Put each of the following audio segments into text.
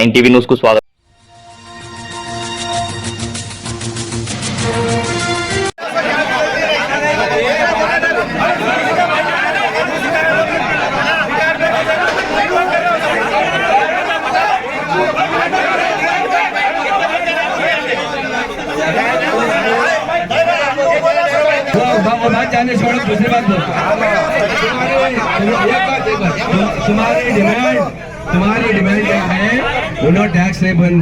Nine TV news को स्वागत। जाने से बड़ा दूसरी बात तुम्हारी डिमांड तुम्हारी डिमांड क्या है उन्होंने टैक्स नहीं बन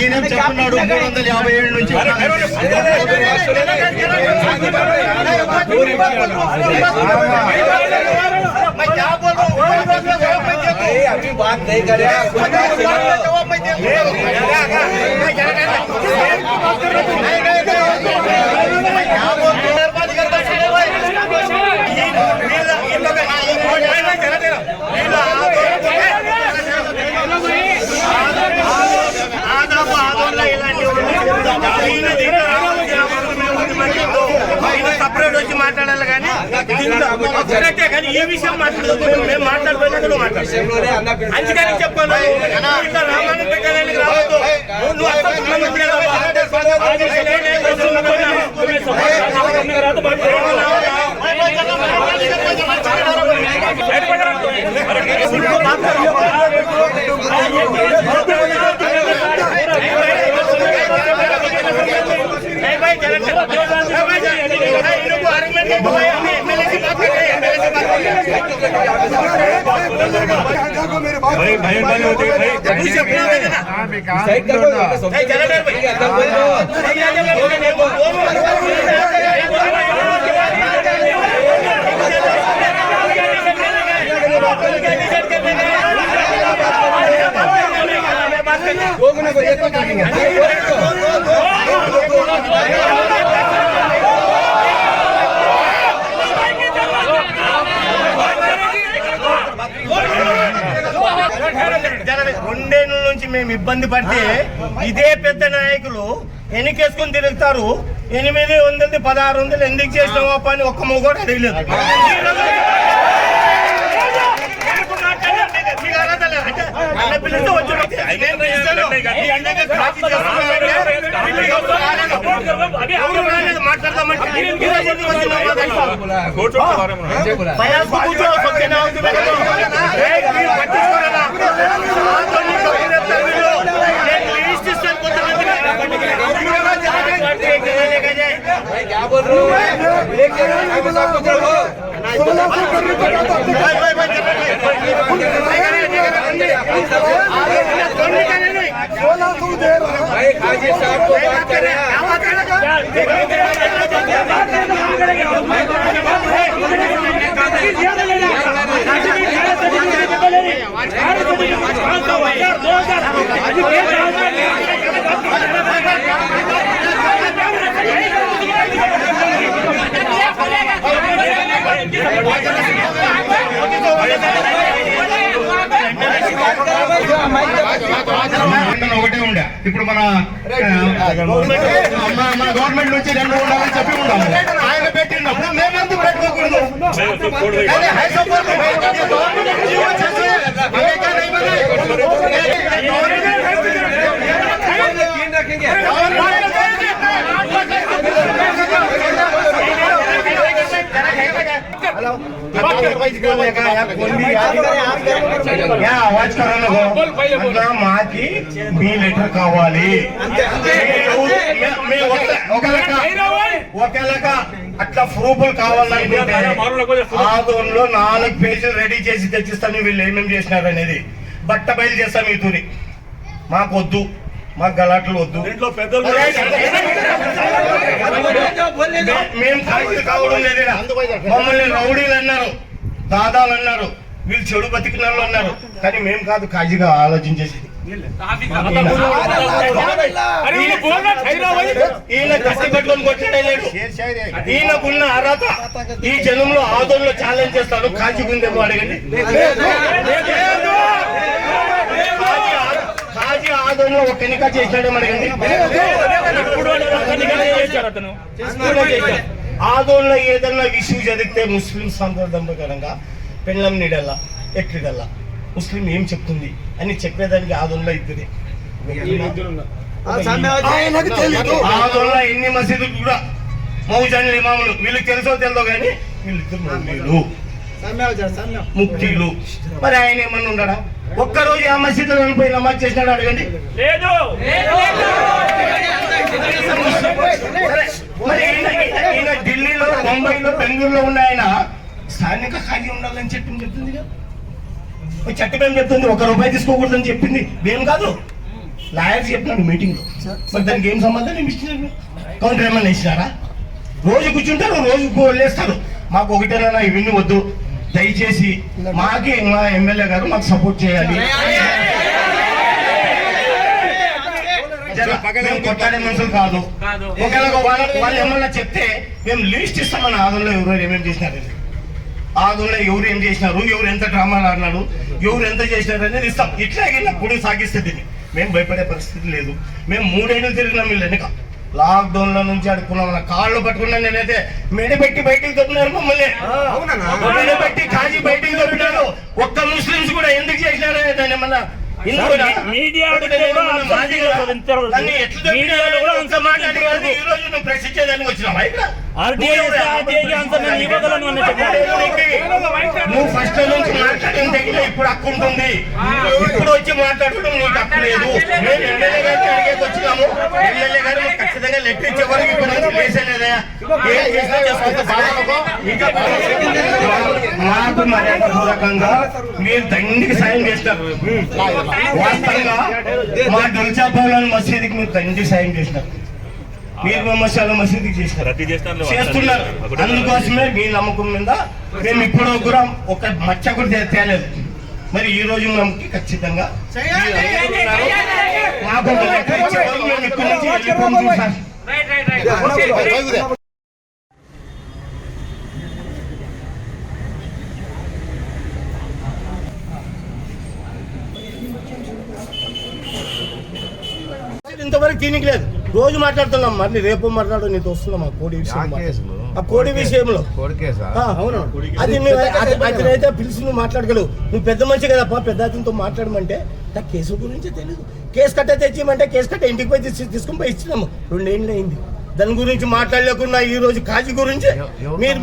ఈయన చెప్తున్నాడు మూడు వందల యాభై ఏడు నుంచి अभी बात नहीं करे కరెక్టే కానీ ఈ విషయం మాట్లాడదు. మేము- మేము నువ్వు మాట్లాడు. అందుకని చెప్పాను ఇట్లా పెట్టడానికి రావద్దు. నువ్వు- అసలు कर रहे हैं भाई भाई होते भाई जब अपना होगा ना साइड कर दो नहीं जरा नहीं भाई अंदर बोल दो नहीं आ जाओ नहीं वो वो लोग ना कोई एक మేము ఇబ్బంది పడితే ఇదే పెద్ద నాయకులు ఎన్నికేసుకుని తిరుగుతారు? ఎనిమిది వందలది పదహారు వందలు ఎందుకు చేసినావా పని ఒక్క మొగోడు అడగలేదు ఎందుకు बोल रहे हो एक एक आगे साहब को बोलो सोलह सौ करोड़ का काम आपने भाई भाई भाई चल रहे सोलह सौ दे रहा भाई काजी साहब को बात कर रहे हैं आवाज दो हजार ఒకటే ఉండే ఇప్పుడు మన మన గవర్నమెంట్ నుంచి రెండు ఉండాలని చెప్పి ఉన్నాము ఆయన పెట్టినప్పుడు మేమెందుకు పెట్టుకోకూడదు హైదరాబాద్ గవర్నమెంట్ మాకి మీ లెటర్ కావాలి. మే- మే ఒక- ఒక లెక్క. ఒక లెక్క. అట్లా ప్రూఫ్లు కావాలనుకుంటే ఆదోన్లో నాలుగు పేజీలు రెడీ చేసి తెచ్చిస్తాను వీళ్ళు ఏమేమి చేసినారు అనేది. బట్ట బయలు చేస్తాం ఈ తూరి. మాకు గలాట్లు వద్దు ఇంట్లో పెద్దలు మే- మేము కావడం లేదు. మమ్మల్ని రౌడీలు అన్నారు దాదాలు అన్నారు వీళ్ళు చెడు బతికిన వాళ్ళు అన్నారు కానీ మేము కాదు కాజీగా ఆలోచించేసి ఈయన కసి పెట్టుకొని కొట్టాడే లేడు ఈయనకున్న అర్హత ఈ జనంలో ఆదోళనలో ఛాలెంజ్ చేస్తాడు కాజీ గుందేమో అడగండి కాజీ ఆ- ఆదోళనలో ఒక ఎన్నిక అడగండి ఆదోళన ఏదన్నా విషయం జరిగితే ముస్లిం సందర్భంగా పెళ్ళం నీడల్లా ఎట్లిడల్లా ముస్లిం ఏం చెప్తుంది అని చెప్పేదానికి ఆదోళన ఇద్దరే. ఆదోళన ఎన్ని మసీదులు కూడా మౌజాన్ ఇమాములు వీళ్ళకి తెలుసో తెలియదో కానీ వీళ్ళిద్దరు ముక్తిలు. మరి ఆయన ఏమన్నా ఉన్నాడా? ఒక్కరోజు ఆ మసీదులో పోయి నమాజ్ చేసినాడు అడగండి. లేదు. మరి ఈయన ఢిల్లీలో ముంబైలో బెంగళూరులో ఉన్న ఆయన స్థానిక ఖాళీ ఉండాలని చెప్పి చెప్తుంది చట్టం ఏం చెప్తుంది ఒక రూపాయి తీసుకోకూడదని చెప్పింది. మేము కాదు. లాయర్స్ చెప్పినాడు మీటింగ్లో. మరి దానికి ఏం సంబంధం? ఏమి ఇచ్చినారు కౌంటర్ ఏమన్నా ఇచ్చినారా రోజు కూర్చుంటారు రోజు లేస్తారు. మాకు ఒకటేనా ఇవన్నీ వద్దు. దయచేసి మాకే మా ఎమ్మెల్యే గారు మాకు సపోర్ట్ చేయాలి. కొట్టాడే మనుషులు కాదు. ఒకవేళ వాళ్ళ వాళ్ళు ఏమన్నా చెప్తే మేము లిస్ట్ ఇస్తామని ఆదంలో ఎవరు ఏమేమి చేసినారు? ఆదంలో ఎవరు ఏం చేసినారు? ఎవరు ఎంత డ్రామాలు ఆడినారు? ఎవరు ఎంత చేసినారు అనేది ఇస్తాం. ఇట్లాగే ఇప్పుడు సాగిస్తే దీన్ని మేము భయపడే పరిస్థితి లేదు. మేము మూడేళ్ళు తిరిగినాం వీళ్ళు వెనక లాక్డౌన్లో నుంచి అడుక్కున్నాం కాళ్ళు పట్టుకున్నా నేనైతే మెడబెట్టి బయటికి తప్పినారు మమ్మల్ని. మెడబెట్టి కాజీ బయటికి తప్పినారు ఒక్క ముస్లిమ్స్ కూడా ఎందుకు చేసినారు దాన్ని కూడా- మీడియా ప్రశ్నించేదానికి వచ్చినావా ఇక్కడ? నువ్వు ఫస్ట్ నుంచి మాట్లాడిన దగ్గర ఇప్పుడు హక్కు ఉంటుంది. ఇప్పుడు వచ్చి మాట్లాడడం నీకు హక్కు లేదు. మేము ఎమ్మెల్యే గారికి అడిగేకి వచ్చినాము. ఎమ్మెల్యే గారు మాకు ఖచ్చితంగా లెటర్ ఇచ్చే వరకు ఇప్పుడు నుంచి లేసేలేదా ఏం చేసినా చేసుకుంటే బాగా ఇంకా మాకు మర్యాద పూర్వకంగా మీరు దండికి సాయం చేస్తారు. వాస్తవంగా మా దుర్చాపాలని మసీదుకి మీరు దండి సాయం చేసినారు మీరు మసాలా మసీదుకి చేస్తారు చేస్తున్నారు. అందుకోసమే మీ నమ్మకం మీద మేము ఇప్పుడు కూడా ఒక మచ్చ కూడా తేలేదు మరి ఈ రోజు మనకి ఖచ్చితంగా. ఇంతవరకు దీనికి లేదు. రోజు మాట్లాడుతున్నాం. మరి రేపు మాట్లాడు నీతో వస్తున్నాం ఆ కోడి. ఆ కోడి విషయంలో. ఆ, అవును. అది నువ్వు అది- అది అయితే పిలిచి నువ్వు మాట్లాడగలవు. నువ్వు పెద్ద మనిషి కదప్పా పెద్ద అతనితో మాట్లాడమంటే. నాకు కేసు గురించి తెలియదు కేసు కట్ట తెచ్చిమంటే కేసు కట్ట ఇంటికి పోయి తీసి తీసుకుని పోయి ఇచ్చినాము. రెండేళ్ళు అయింది. దాని గురించి మాట్లాడలేకుండా ఈ రోజు కాజీ గురించి మీరు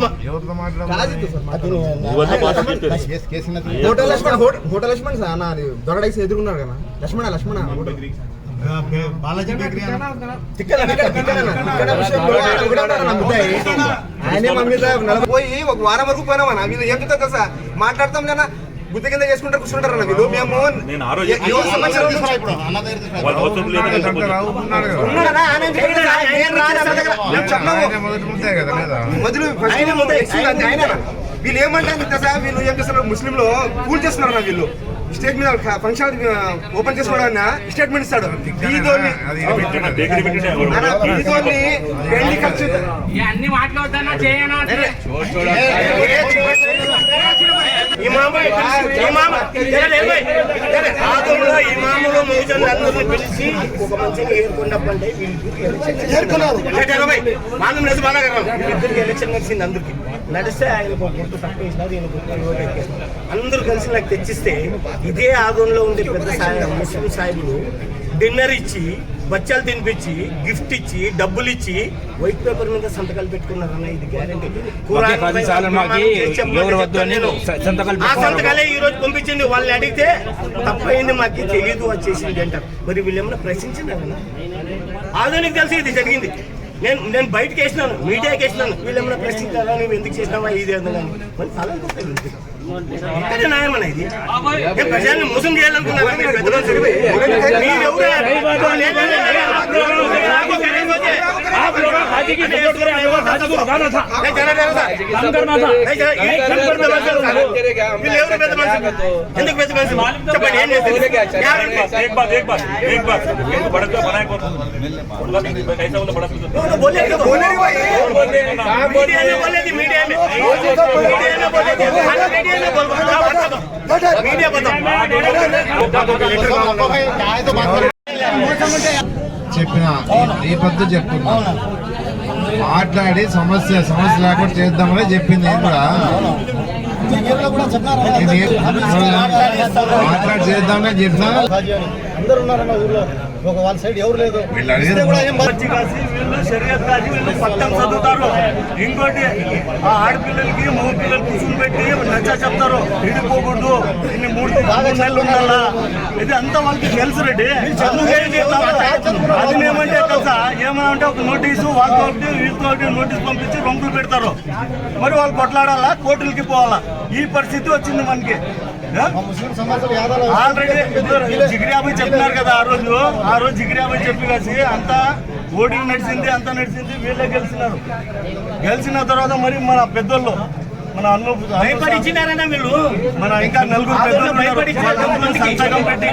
హోటల్ లక్ష్మణ్ హోట- హోటల్ లక్ష్మణ్ సార్ నా దొరడైసి ఎదురున్నారు కదా. లక్ష్మణ లక్ష్మణ హోటల్. బాలాజీ బేకరీ ఆయన మా మీద నిలబోయి ఒక వారం వరకు పోయినామన్నా వీళ్ళు ఏం చెప్తారు తెలుసా మాట్లాడతాం కదా గుద్ద కింద చేసుకుంటారు కూర్చుంటారు అన్న వీళ్ళు మేము నేను వాళ్ళ? నేను. మొదలు ముందే. ఏమంటారు తెలుసా వీళ్ళు ఏం చేస్తున్నారు ముస్లింలు పూల్ చేస్తున్నారు వీళ్ళు స్టేజ్ మీద ఫంక్షన్ ఓపెన్ చేసుకోవడానికి స్టేట్మెంట్ ఇస్తాడు పెళ్ళి ఖర్చు అన్ని మాట్లాడుతున్నా చేయను ఆదంలో ఇమాములు. మౌజన్లు అందరినీ పిలిచి ఒక మంచిగా ఏర్కొండప్పంటే వీళ్ళిద్దరికి ఏర్కొన్నారు మనం లేదు బాగా వీళ్ళిద్దరికి ఎలక్షన్ నడిచింది అందరికి. నడిస్తే గుర్తు తక్కువ ఇచ్చినారు ఈయన గుర్తు. అందరూ కలిసి నాకు తెచ్చిస్తే ఇదే ఆదంలో ఉండే పెద్ద సాయి ముస్లిం సాహిబులు డిన్నర్ ఇచ్చి బచ్చాలు తినిపించి గిఫ్ట్ ఇచ్చి డబ్బులు ఇచ్చి వైట్ పేపర్ మీద సంతకాలు పెట్టుకున్నారన్న ఇది గ్యారంటీ సంతకాలు ఆ పెట్టుకున్నారు. సంతకాలే ఈ రోజు పంపించింది. వాళ్ళని అడిగితే తప్పైంది మాకు తెలియదు వచ్చేసింది అంటారు. మరి వీళ్ళు ఏమన్నా ప్రశ్నించినారన్న ఆధునిక తెలిసి ఇది జరిగింది. నేను నేను బయటకి వేసినాను మీడియాకి వేసినాను. వీళ్ళు ఏమైనా ప్రశ్నించారా? నువ్వు ఎందుకు చేసినావా? ఇది అని. కానీ మరి తలని కొట్టారు ఇంటికి. ఇక్కడే న్యాయమన్న ఇది ఏ ప్రజల్ని మోసం చేయాలనుకున్నారా మీరు పెద్ద మనుషులు? మీరు ఎవరు? आप लोग हाजी की सपोर्ट करें आपको हाजी को भगाना था ఏ జర జర జర. काम करना था ఏ జర, ఈ పెద్ద మనుషులు కాదు. వీళ్ళు ఎవరు పెద్ద మనుషులు? ఎందుకు పెద్ద మనుషులు? చెప్పండి ఏం చేస్తారు? గ్యారంటీ. एक बात एक बात एक बात इनको बड़ा का बनाए कौन उनका कैसा बोला बड़ा ఎవరు बोलेगा? मीडिया ने बोले थी मीडिया में मीडिया ने बोले थे చెప్పిన ఈ పద్ధతి చెప్తున్నా. మాట్లాడి సమస్య సమస్య లేకుండా చేద్దామని చెప్పింది కూడా. మాట్లాడి చేద్దామని చెప్పినా? ఇంకోటి ఆడపిల్లలకి మగ పెట్టి నచ్చ చెప్తారు. ఇడిపోకూడదు ఇన్ని మూడు మూడు నెలలు ఉండాలా? ఇది అంతా వాళ్ళకి తెలుసు రెడ్డి? అది ఏమంటే తెలుసా? ఏమంటే ఒక నోటీసు వాళ్ళతో ఒకటి వీళ్ళతో ఒకటి నోటీస్ పంపించి రొంపులు పెడతారు. మరి వాళ్ళు కొట్లాడాలా? కోర్టులకి పోవాలా? ఈ పరిస్థితి వచ్చింది మనకి. ఆల్రెడీ జిగిరియాబాయ్ చెప్పినారు కదా ఆ రోజు. ఆ రోజు జిగిరియాబాయ్ చెప్పి కాసి అంతా ఓటింగ్ నడిచింది అంతా నడిచింది వీళ్ళే గెలిచినారు. గెలిచిన తర్వాత మరి మన పెద్దోళ్ళు మన అన్ను భయపడి ఇచ్చినారన్న వీళ్ళు. మన ఇంకా నలుగురు సంతకం పెట్టి